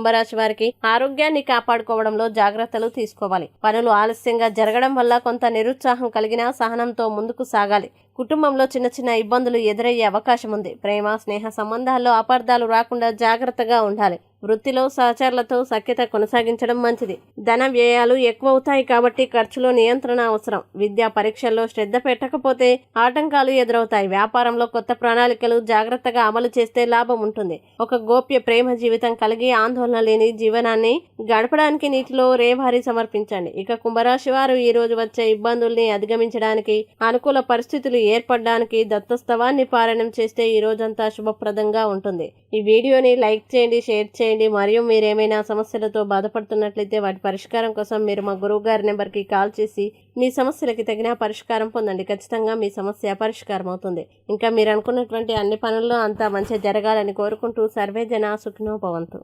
కుంభరాశి వారికి ఆరోగ్యాన్ని కాపాడుకోవడంలో జాగ్రత్తలు తీసుకోవాలి. పనులు ఆలస్యంగా జరగడం వల్ల కొంత నిరుత్సాహం కలిగినా సహనంతో ముందుకు సాగాలి. కుటుంబంలో చిన్న చిన్న ఇబ్బందులు ఎదురయ్యే అవకాశం ఉంది. ప్రేమ స్నేహ సంబంధాల్లో అపార్థాలు రాకుండా జాగ్రత్తగా ఉండాలి. వృత్తిలో సహచరులతో సఖ్యత కొనసాగించడం మంచిది. ధన వ్యయాలు ఎక్కువ అవుతాయి కాబట్టి ఖర్చులో నియంత్రణ అవసరం. విద్యా పరీక్షల్లో శ్రద్ధ పెట్టకపోతే ఆటంకాలు ఎదురవుతాయి. వ్యాపారంలో కొత్త ప్రణాళికలు జాగ్రత్తగా అమలు చేస్తే లాభం ఉంటుంది. ఒక గోప్య ప్రేమ జీవితం కలిగి ఆందోళన లేని జీవనాన్ని గడపడానికి నీటిలో రేవారి సమర్పించండి. ఇక కుంభరాశి వారు ఈ రోజు వచ్చే ఇబ్బందుల్ని అధిగమించడానికి అనుకూల పరిస్థితులు ఏర్పడడానికి దత్తస్తవాన్ని పారాయణం చేస్తే ఈ రోజంతా శుభప్రదంగా ఉంటుంది. ఈ వీడియోని లైక్ చేయండి షేర్ చేయండి. మరియు మీరు ఏమైనా సమస్యలతో బాధపడుతున్నట్లయితే వాటి పరిష్కారం కోసం మీరు మా గురువు గారి నెంబర్కి కాల్ చేసి మీ సమస్యలకి తగిన పరిష్కారం పొందండి. ఖచ్చితంగా మీ సమస్య పరిష్కారం అవుతుంది ఇంకా మీరు అనుకున్నటువంటి అన్ని పనుల్లో అంతా మంచిగా జరగాలని కోరుకుంటూ సర్వే జన సుఖినో భవంతు.